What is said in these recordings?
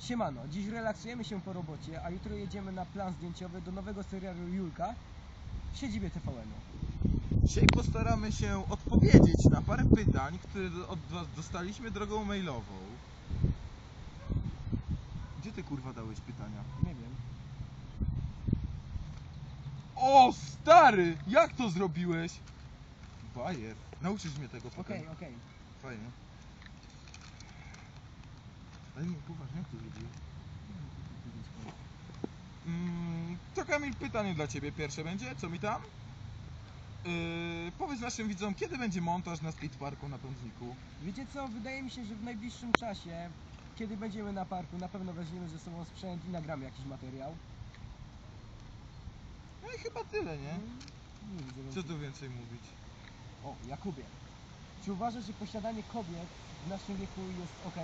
Siemano, dziś relaksujemy się po robocie, a jutro jedziemy na plan zdjęciowy do nowego serialu Julka w siedzibie TVN-u. Dzisiaj postaramy się odpowiedzieć na parę pytań, które od Was dostaliśmy drogą mailową. Gdzie ty kurwa dałeś pytania? Nie wiem. O stary! Jak to zrobiłeś? Bajer. Nauczysz mnie tego potem. Okej, okej. Fajnie. Ale nie, poważnie, jak to zrobiłeś? Mm, to Kamil, pytanie dla Ciebie pierwsze będzie. Co mi tam? Yy, powiedz naszym widzom, kiedy będzie montaż na skateparku na Pędzniku? Wiecie co, wydaje mi się, że w najbliższym czasie, kiedy będziemy na parku, na pewno weźmiemy ze sobą sprzęt i nagramy jakiś materiał. No i chyba tyle, nie? Nie widzę Co więcej. tu więcej mówić? O, Jakubie. Czy uważasz, że posiadanie kobiet w naszym wieku jest ok?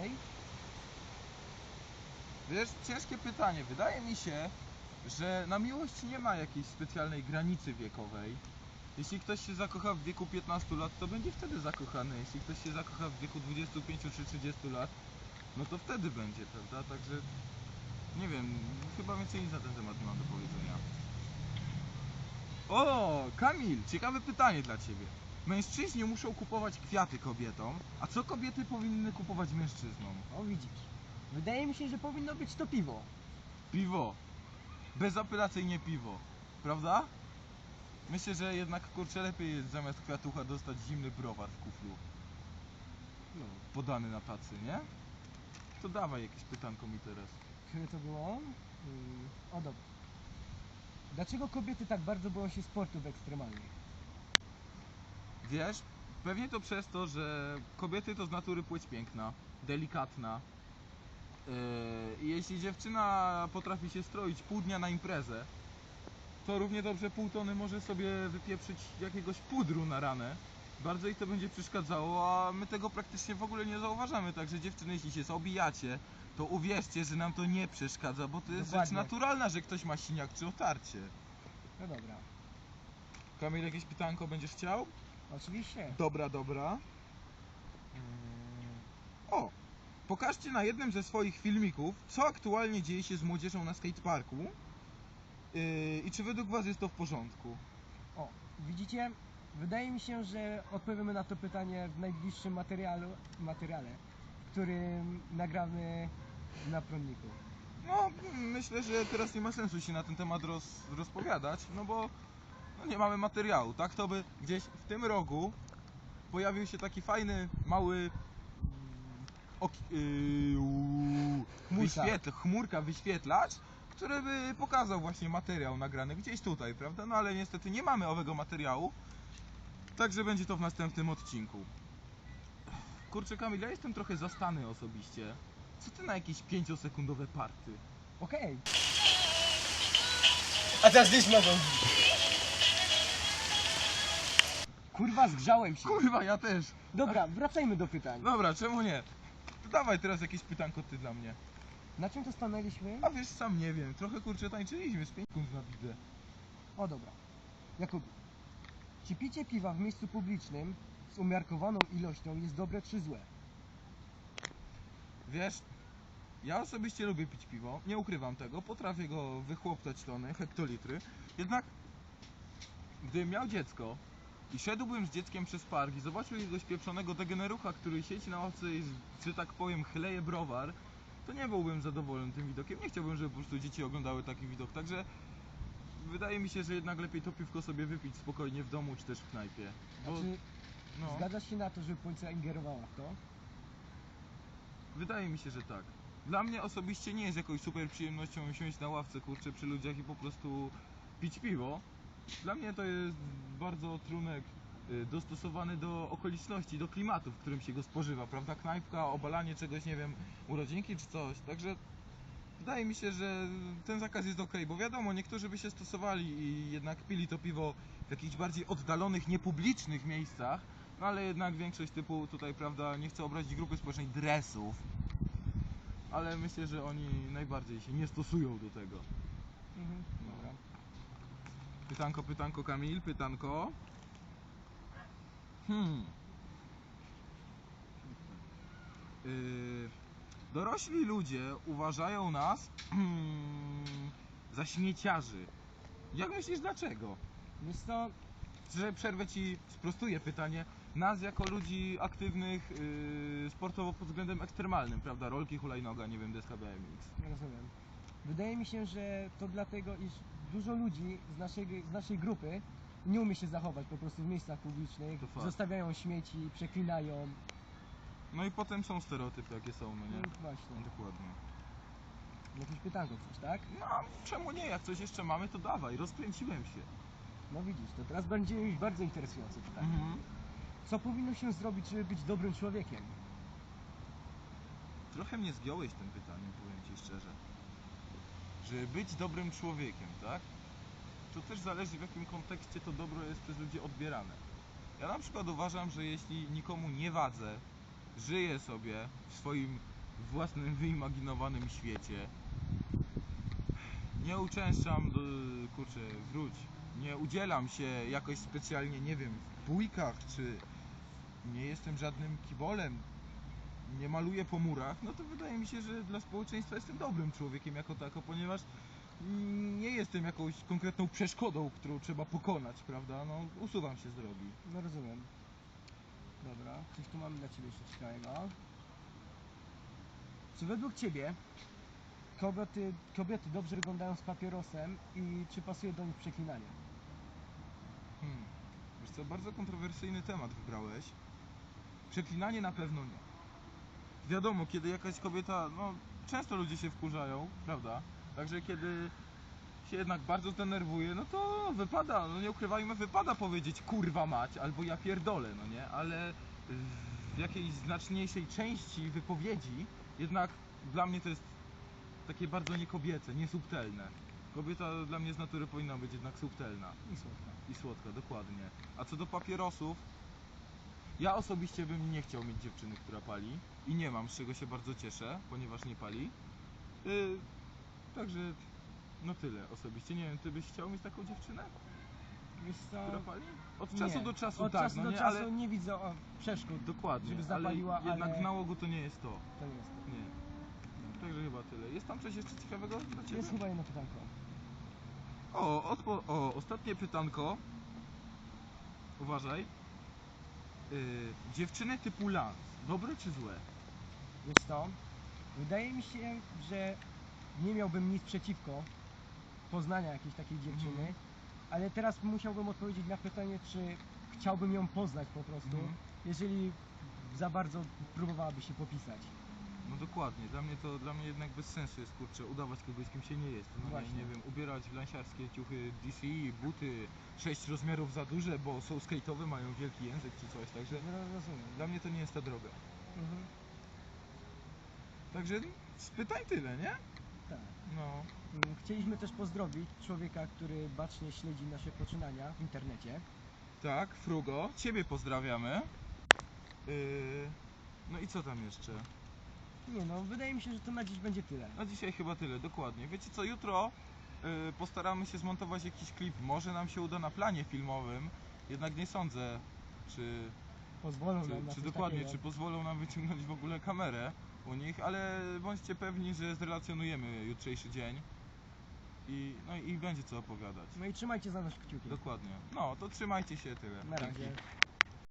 Wiesz, ciężkie pytanie. Wydaje mi się, że na miłość nie ma jakiejś specjalnej granicy wiekowej. Jeśli ktoś się zakocha w wieku 15 lat, to będzie wtedy zakochany. Jeśli ktoś się zakocha w wieku 25 czy 30 lat, no to wtedy będzie, prawda? Także nie wiem, chyba więcej nic na ten temat nie mam do powiedzenia. O, Kamil, ciekawe pytanie dla ciebie. Mężczyźni muszą kupować kwiaty kobietom, a co kobiety powinny kupować mężczyznom? O, widzisz. Wydaje mi się, że powinno być to piwo. Piwo. Bezapelacyjnie piwo. Prawda? Myślę, że jednak kurczę lepiej jest zamiast kwiatucha dostać zimny browar w kuflu. No. Podany na tacy, nie? To dawaj jakieś pytanko mi teraz. Które to było? Yy, o dobra. Dlaczego kobiety tak bardzo boją się sportów ekstremalnych? Wiesz, pewnie to przez to, że kobiety to z natury płeć piękna, delikatna. Yy, jeśli dziewczyna potrafi się stroić pół dnia na imprezę, to równie dobrze pół tony może sobie wypieprzyć jakiegoś pudru na ranę. Bardzo jej to będzie przeszkadzało, a my tego praktycznie w ogóle nie zauważamy. Także dziewczyny, jeśli się obijacie, to uwierzcie, że nam to nie przeszkadza, bo to jest rzecz Dokładnie. naturalna, że ktoś ma siniak czy otarcie. No dobra. Kamil, jakieś pytanko będziesz chciał? Oczywiście. Dobra, dobra. O! Pokażcie na jednym ze swoich filmików, co aktualnie dzieje się z młodzieżą na skateparku yy, i czy według Was jest to w porządku. O, widzicie? Wydaje mi się, że odpowiemy na to pytanie w najbliższym materialu, materiale, którym nagramy na prądniku. No, myślę, że teraz nie ma sensu się na ten temat roz, rozpowiadać, no bo no nie mamy materiału. Tak to by gdzieś w tym rogu pojawił się taki fajny, mały ok, yy, wyświetl, chmurka, wyświetlacz, który by pokazał właśnie materiał nagrany gdzieś tutaj, prawda? No ale niestety nie mamy owego materiału, także będzie to w następnym odcinku. Kurczę Kamil, ja jestem trochę zastany osobiście. Co ty na jakieś 5-sekundowe party? Okej. A teraz gdzieś mogą. Kurwa, zgrzałem się. Kurwa, ja też. Dobra, wracajmy do pytań. Dobra, czemu nie? To dawaj teraz jakieś pytanko ty dla mnie. Na czym to stanęliśmy? A wiesz, sam nie wiem. Trochę kurczę tańczyliśmy z piękną na widzę. O dobra. Jakub, czy picie piwa w miejscu publicznym z umiarkowaną ilością jest dobre czy złe? Wiesz, ja osobiście lubię pić piwo. Nie ukrywam tego. Potrafię go wychłoptać tony, hektolitry. Jednak, gdybym miał dziecko i szedłbym z dzieckiem przez park i zobaczył jakiegoś pieprzonego degenerucha, który siedzi na ławce i, że tak powiem, chleje browar, to nie byłbym zadowolony tym widokiem. Nie chciałbym, żeby po prostu dzieci oglądały taki widok. Także wydaje mi się, że jednak lepiej to piwko sobie wypić spokojnie w domu czy też w knajpie. Bo, Znaczy, no, zgadzasz się na to, żeby policja ingerowała w to? wydaje mi się, że tak. Dla mnie osobiście nie jest jakąś super przyjemnością siąść na ławce, kurczę, przy ludziach i po prostu pić piwo. Dla mnie to jest bardzo trunek y, dostosowany do okoliczności, do klimatu, w którym się go spożywa, prawda? Knajpka, obalanie czegoś, nie wiem, urodzinki czy coś. Także wydaje mi się, że ten zakaz jest ok, bo wiadomo, niektórzy by się stosowali i jednak pili to piwo w jakichś bardziej oddalonych, niepublicznych miejscach, no ale jednak większość typu tutaj, prawda, nie chcę obrazić grupy społecznej dresów, ale myślę, że oni najbardziej się nie stosują do tego. Mhm. Dobra. Pytanko, pytanko Kamil, pytanko. Hmm. Yy, Dorośli ludzie uważają nas za śmieciarzy. Jak myślisz dlaczego? Wiesz co, Że przerwę ci, sprostuję pytanie. Nas jako ludzi aktywnych yy, sportowo pod względem ekstremalnym, prawda? Rolki, hulajnoga, nie wiem, deska BMX. nie rozumiem. Wydaje mi się, że to dlatego, iż dużo ludzi z naszej, z naszej grupy nie umie się zachować po prostu w miejscach publicznych, To fakt. zostawiają śmieci, przeklinają. No i potem są stereotypy, jakie są, no No nie? właśnie. Dokładnie. Jakieś pytanko coś, tak? No, czemu nie? Jak coś jeszcze mamy, to dawaj, rozkręciłem się. No widzisz, to teraz będzie już bardzo interesujące pytanie. Mhm. Co powinno się zrobić, żeby być dobrym człowiekiem? Trochę mnie zgiąłeś tym pytaniem, powiem ci szczerze. Żeby być dobrym człowiekiem, tak? To też zależy w jakim kontekście to dobro jest przez ludzi odbierane. Ja na przykład uważam, że jeśli nikomu nie wadzę, żyję sobie w swoim własnym wyimaginowanym świecie, nie uczęszczam do, kurczę, wróć, nie udzielam się jakoś specjalnie, nie wiem, w bójkach, czy nie jestem żadnym kibolem, nie maluję po murach, no to wydaje mi się, że dla społeczeństwa jestem dobrym człowiekiem jako tako, ponieważ nie jestem jakąś konkretną przeszkodą, którą trzeba pokonać, prawda? No, usuwam się z drogi. No rozumiem. Dobra, coś tu mamy dla Ciebie jeszcze ciekawego. Czy według Ciebie kobiety, kobiety dobrze wyglądają z papierosem i czy pasuje do nich przeklinanie? Hmm. Wiesz co, bardzo kontrowersyjny temat wybrałeś. Przeklinanie na pewno nie. Wiadomo, kiedy jakaś kobieta, no często ludzie się wkurzają, prawda? Także kiedy się jednak bardzo zdenerwuje, no to wypada, no nie ukrywajmy, wypada powiedzieć kurwa mać albo ja pierdolę, no nie? Ale w jakiejś znaczniejszej części wypowiedzi jednak dla mnie to jest takie bardzo niekobiece, niesubtelne. Kobieta dla mnie z natury powinna być jednak subtelna I słodka. i słodka, dokładnie. A co do papierosów, ja osobiście bym nie chciał mieć dziewczyny, która pali i nie mam, z czego się bardzo cieszę, ponieważ nie pali. Yy, także no tyle osobiście. Nie wiem, ty byś chciał mieć taką dziewczynę, Wiesz co? która pali? Od czasu nie. do czasu Od tak, czasu no do nie, czasu ale nie widzę o, przeszkód. dokładnie, żeby zapaliła, ale jednak ale- w nałogu to nie jest to. To nie jest to. Nie. Także chyba tyle. Jest tam coś jeszcze ciekawego dla ciebie? Jest chyba jedno pytanko. O, odpo- o, ostatnie pytanko. Uważaj. Yy, dziewczyny typu Lance, dobre czy złe? Wiesz co? Wydaje mi się, że nie miałbym nic przeciwko poznania jakiejś takiej dziewczyny, Mhm. ale teraz musiałbym odpowiedzieć na pytanie, czy chciałbym ją poznać po prostu, Mhm. jeżeli za bardzo próbowałaby się popisać. No dokładnie, dla mnie to dla mnie jednak bez sensu jest kurczę udawać kogoś kim się nie jest. No nie, Właśnie. nie wiem, ubierać w lansiarskie ciuchy DC, buty sześć rozmiarów za duże, bo są skate'owe, mają wielki język czy coś, także No, rozumiem. dla mnie to nie jest ta droga. Mhm. Także spytaj tyle, nie? Tak. No. Mm, Chcieliśmy też pozdrowić człowieka, który bacznie śledzi nasze poczynania w internecie. Tak, Frugo, ciebie pozdrawiamy. Yy, no i co tam jeszcze? Nie no, wydaje mi się, że to na dziś będzie tyle. Na dzisiaj chyba tyle, dokładnie. Wiecie co, jutro y, postaramy się zmontować jakiś klip. Może nam się uda na planie filmowym, jednak nie sądzę, czy, Pozwolą nam na czy, czy coś dokładnie, takiego. czy pozwolą nam wyciągnąć w ogóle kamerę u nich, ale bądźcie pewni, że zrelacjonujemy jutrzejszy dzień i, no, i będzie co opowiadać. No i trzymajcie za nas kciuki. Dokładnie. No, to trzymajcie się tyle. Na Dzięki. razie.